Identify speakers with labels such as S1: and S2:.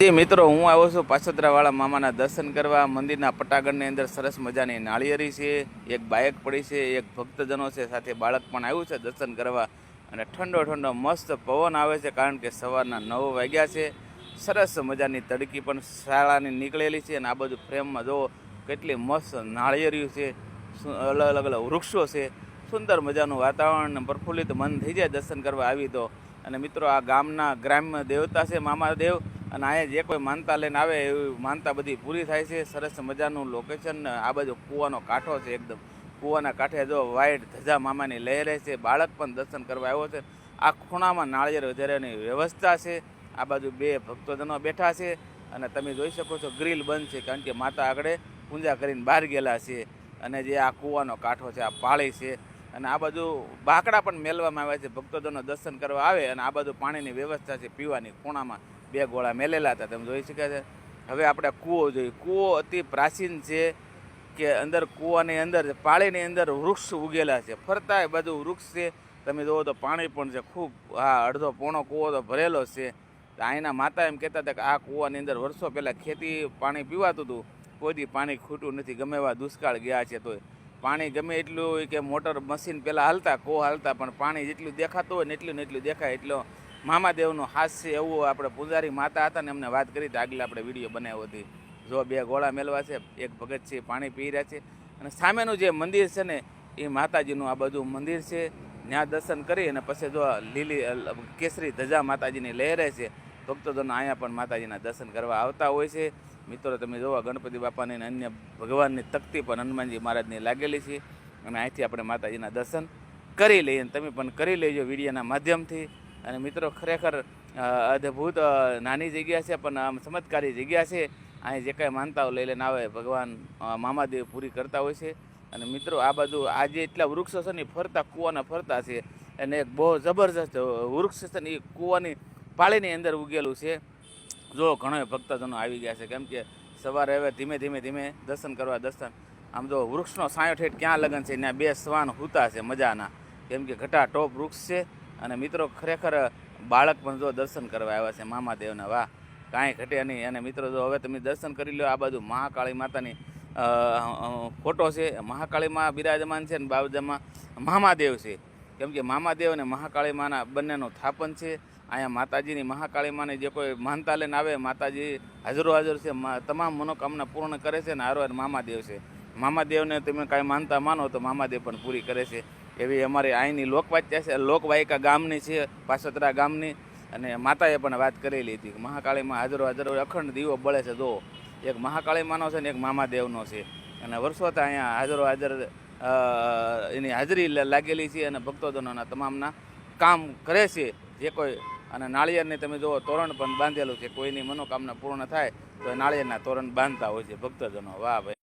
S1: જી મિત્રો, હું આવ્યો છું પાછોદરાવાળા મામાના દર્શન કરવા. મંદિરના પટાગણની અંદર સરસ મજાની નાળિયેરી છે, એક બાયક પડી છે, એક ભક્તજનો છે, સાથે બાળક પણ આવ્યું છે દર્શન કરવા. અને ઠંડો ઠંડો મસ્ત પવન આવે છે, કારણ કે સવારના નવ વાગ્યા છે. સરસ મજાની તડકી પણ શાળાની નીકળેલી છે અને આ બધું ફ્રેમમાં જુઓ, કેટલી મસ્ત નાળિયેરિયું છે અલગ અલગ અલગ વૃક્ષો છે. સુંદર મજાનું વાતાવરણ પ્રફુલ્લિત મન થઈ જાય દર્શન કરવા આવી તો. અને મિત્રો, આ ગામના ગ્રામ્ય દેવતા છે મામાદેવ. અને અહીંયા જે કોઈ માનતા લઈને આવે એવી માનતા બધી પૂરી થાય છે. સરસ મજાનું લોકેશન આ બાજુ કૂવાનો કાંઠો છે એકદમ. કૂવાના કાંઠે જો વાઈટ ધજા મામાની લહેરે છે. બાળક પણ દર્શન કરવા આવ્યો છે. આ ખૂણામાં નાળિયેર વધારેની વ્યવસ્થા છે. આ બાજુ બે ભક્તોજનો બેઠા છે અને તમે જોઈ શકો છો ગ્રીલ બંધ છે કારણ કે માતા આગળ પૂજા કરીને બહાર ગયેલા છે અને જે આ કૂવાનો કાંઠો છે આ પાળી છે અને આ બાજુ બાકડા પણ મેલવામાં આવ્યા છે. ભક્તોજનો દર્શન કરવા આવે અને આ બાજુ પાણીની વ્યવસ્થા છે પીવાની ખૂણામાં. બે ગોળા મેલેલા હતા, તમે જોઈ શક્યા છે? હવે આપણે કૂવો જોઈએ. કૂવો અતિ પ્રાચીન છે કે અંદર કૂવાની અંદર, પાળીની અંદર વૃક્ષ ઉગેલા છે. ફરતા બધું વૃક્ષ છે. તમે જુઓ તો પાણી પણ છે. ખૂબ, હા, અડધો પોણો કૂવો તો ભરેલો છે. અહીંના માતા એમ કહેતા હતા કે આ કૂવાની અંદર વર્ષો પહેલાં ખેતી પાણી પીવાતું હતું. કોઈ દી પાણી ખૂટું નથી. ગમે એવા દુષ્કાળ ગયા છે તોય. પાણી ગમે એટલું હોય કે મોટર મશીન પહેલાં હાલતા, કો હાલતા, પણ પાણી જેટલું દેખાતું હોય ને એટલું ને એટલું દેખાય એટલો મામાદેવનો હાસ્ય એવું આપણે પૂજારી માતા હતા ને એમને વાત કરી હતી. આગળ આપણે વીડિયો બનાવ્યો હતી. જો બે ગોળા મેળવા છે, એક ભગત છે પાણી પી રહ્યા છે. અને સામેનું જે મંદિર છે ને, એ માતાજીનું આ બધું મંદિર છે. ત્યાં દર્શન કરી અને પછી જો લીલી કેસરી ધજા માતાજીની લહેરે છે. ભક્તોજનો અહીંયા પણ માતાજીના દર્શન કરવા આવતા હોય છે. મિત્રો, તમે જોવા, ગણપતિ બાપાની અને અન્ય ભગવાનની તકતી પણ હનુમાનજી મહારાજની લાગેલી છે. અને અહીંથી આપણે માતાજીના દર્શન કરી લઈએ અને તમે પણ કરી લેજો વિડીયોના માધ્યમથી. અને મિત્રો ખરેખર અદ્ભુત નાની જગ્યા છે, પણ, આમ, ચમત્કારી જગ્યા છે. અહીં જે કાંઈ માનતાઓ લઈ લઈને આવે, ભગવાન મામાદેવ પૂરી કરતા હોય છે. અને મિત્રો, આ બાજુ, આ જે એટલા વૃક્ષો છે ને ફરતા કૂવાના ફરતા છે. અને એક બહુ જબરજસ્ત વૃક્ષ છે ને, એ કૂવાની પાળીની અંદર ઉગેલું છે. જો ઘણા ભક્તજનો આવી ગયા છે, કેમ કે સવારે હવે ધીમે ધીમે ધીમે દર્શન કરવા, દર્શન. આમ જો વૃક્ષનો સાયો ઠેઠ ક્યાં લગન છે, ત્યાં બે શ્વાન હૂતા છે, મજાના. કેમ કે ઘટા ટોપ વૃક્ષ છે. અને મિત્રો ખરેખર બાળક પણ જો દર્શન કરવા આવ્યા છે મામાદેવના, વાહ, કાંઈ ઘટે નહીં. અને મિત્રો જો હવે તમે દર્શન કરી લો આ બાજુ મહાકાળી માતાની ફોટો છે. મહાકાળીમાં બિરાજમાન છે ને બાબજામાં મામાદેવ છે. કેમ કે મામાદેવ અને મહાકાળી માના બંનેનું થાપન છે. અહીંયા માતાજીની મહાકાળી માને જે કોઈ માનતા લઈને આવે, માતાજી હાજરો હાજર છે. તમામ મનોકામના પૂર્ણ કરે છે અને હાર મામાદેવ છે. મામાદેવને તમે કાંઈ માનતા માનો તો મામાદેવ પણ પૂરી કરે છે. એવી અમારી અહીંની લોકવાચ્યા છે, લોકવાયિકા ગામની છે પાસોતરા ગામની. અને માતાએ પણ વાત કરેલી હતી મહાકાળીમાં હાજરો હાજર અખંડ દીવો બળે છે. જો એક મહાકાળીમાંનો છે ને એક મામાદેવનો છે. અને વર્ષોથી અહીંયા હાજરો હાજર એની હાજરી લાગેલી છે અને ભક્તોજનોના તમામના કામ કરે છે. જે કોઈ, અને નાળિયેરને તમે જુઓ, તોરણ પણ બાંધેલું છે. કોઈની મનોકામના પૂર્ણ થાય તો નાળિયેરના તોરણ બાંધતા હોય છે ભક્તજનો. વાહ ભાઈ.